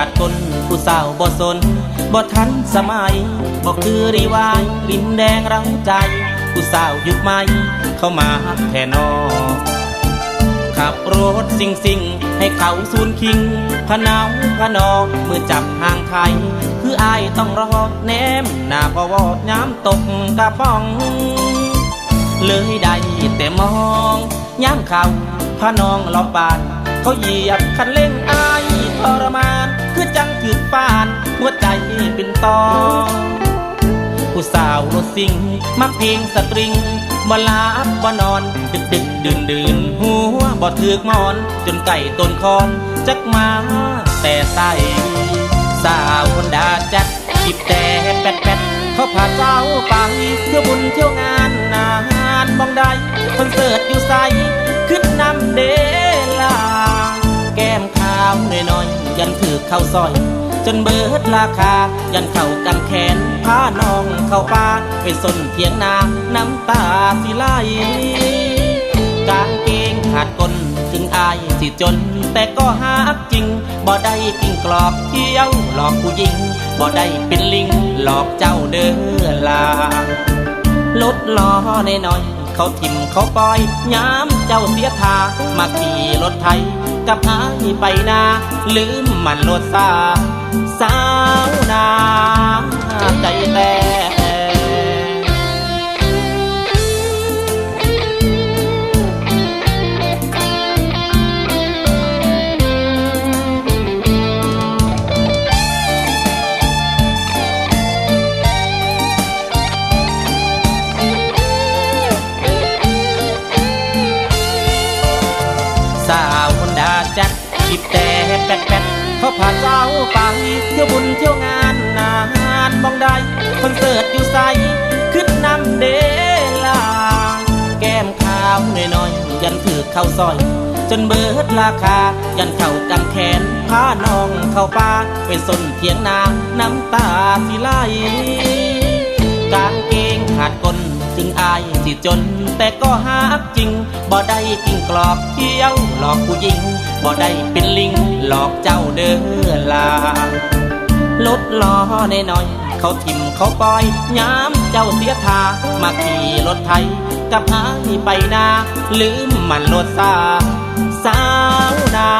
สาวบ่สนบ่ทันสมัยบ่คือรีวายรินแดงเราใจ ผู้สาวยุคใหม่เข้ามาแท่นอขับรถสิงสิงให้เขาสูนคิงพะนาพะนองมือจับห่างไทย คืออายต้องรอแนมหน้าพอวอดย้ำตกกระป้อง เลยได้แต่มอง ย้ำเขาพะนองลอบปาน เขาเหยียบคันเร่งอาย ทรมาน คือจังถือปาน หัวใจเป็นตอผู้สาวรถสิงมักเพลงสตริงบ่ลาบบ่นอน ดึกดึกดื่นดื่นหัวบ่ถือกมอน จนไก่ต้นคอน จักมาแต่ใส่สาวคนดาจัดจิบแต่แปดแปดเขาพาเจ้าไปเที่ยวบุญเที่ยวงานนานมองได้คอนเสิร์ตอยู่ใสขึ้นนำเด ยันถือเข้าซอย จนเบิดราคา ยันเข้ากันแขนพาน้องเข้าป่าไปสนเถียงนาน้ำตาสิไหลกางเกงขาดกลถึงอายสิจน แต่ก็หักจริง บ่ได้กิ้งกรอบเที่ยวหลอกผู้หญิง บ่ได้เป็นลิง หลอกเจ้าเด้อลาลดล้อในน้อย เขาทิมเขาปล่อยย้ำเจ้าเสียทามาขี่รถไทย กับหายไปนาลืมมันรถซาสาวนา จัดจิบแต่แปดแปดเขาพาเจ้าไปเที่ยวบุญเที่ยวงานนานมองได้คอนเสิร์ตอยู่ใสขึ้นนำเดลาแก้มขาวหน่อยๆยันถือเข้าซอย จนเบิดราคา ยันเข้ากันแขนพาน้องเข้าป่าไปสนเถียงนาน้ำตาสิไหล นถึงอายสิจน แต่ก็หาจริง บ่ได้กิ่งกรอบเที่ยวหลอกผู้หญิง บ่ได้เป็นลิง หลอกเจ้าเด้อลาลดล้อในน้อย เขาทิมเขาปล่อยย้ำเจ้าเสียทามาขี่รถไทย กับหายไปนาลืมมันรถซาสาวนา